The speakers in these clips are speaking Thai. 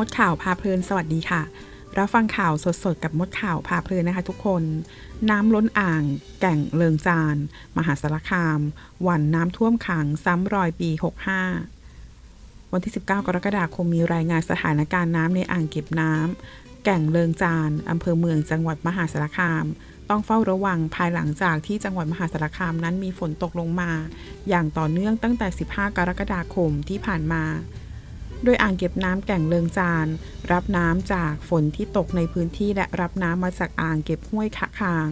มดข่าวพาเพลินสวัสดีค่ะ รับฟังข่าวสดๆ กับมดข่าวพาเพลินนะคะทุกคน น้ำล้นอ่าง แก่งเลิงจาน มหาสารคาม วันน้ำท่วมขังซ้ำรอยปี 65 วันที่ 19 กรกฎาคมมีรายงานสถานการณ์น้ำในอ่างเก็บน้ำแก่งเลิงจานอำเภอเมืองจังหวัดมหาสารคาม ต้องเฝ้าระวังภายหลังจากที่จังหวัดมหาสารคามนั้นมีฝนตกลงมา อย่างต่อเนื่องตั้งแต่ 15 กรกฎาคมที่ผ่านมา โดยอ่างเก็บน้ำแก่งเลิงจาน รับน้ำจากฝนที่ตกในพื้นที่และรับน้ำมาจากอ่างเก็บห้วยขะคาง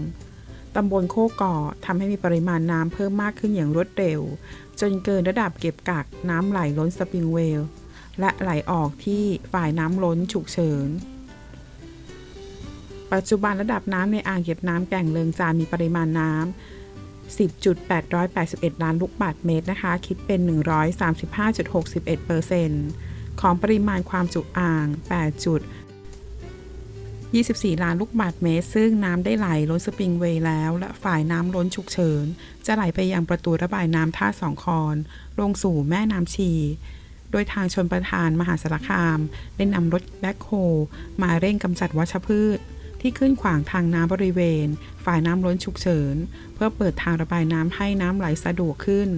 ตำบลโคกก่อทำให้มีปริมาณน้ำเพิ่มมากขึ้นอย่างรวดเร็ว จนเกินระดับเก็บกักน้ำไหลล้นสปริงเวล และไหลออกที่ฝ่ายน้ำล้นฉุกเฉินปัจจุบันระดับน้ำในอ่างเก็บน้ำแก่งเลิงจานมีปริมาณน้ำ10.881 ล้านลูกบาศก์เมตรนะคะ คิดเป็น 135.61เปอร์เซ็นต์ ของปริมาณความจุอ่าง8.24 ล้านลูกบาศก์เมตร ซึ่งน้ำได้ไหลล้นสปริงเวย์แล้ว และฝ่ายน้ำล้นฉุกเฉิน จะไหลไปยังประตูระบายน้ำท่าสองคอน ลงสู่แม่น้ำชี โดยทางชนประทานมหาสารคาม ได้นำรถแบ็คโฮมาเร่งกำจัดวัชพืชที่ขึ้นขวางทางน้ำบริเวณ ฝ่ายน้ำล้นฉุกเฉิน เพื่อเปิดทางระบายน้ำให้น้ำไหลสะดวกขึ้น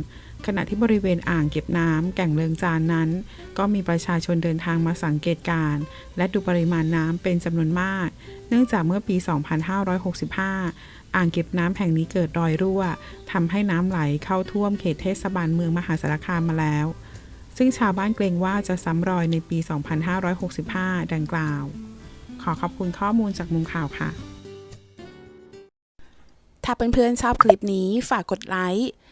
ขณะที่บริเวณอ่างเก็บน้ำแก่งเลิงจานนั้น ก็มีประชาชนเดินทางมาสังเกตการณ์และดูปริมาณน้ำเป็นจำนวนมาก เนื่องจากเมื่อปี 2565 อ่างเก็บน้ำแห่งนี้เกิดรอยรั่วทำให้น้ำไหลเข้าท่วมเขตเทศบาลเมืองมหาสารคามมาแล้ว ซึ่งชาวบ้านเกรงว่าจะซ้ำรอยในปี 2565 ดังกล่าว ขอขอบคุณข้อมูลจากมุมข่าวค่ะ ถ้าเพื่อนๆชอบคลิปนี้ฝากกดไลค์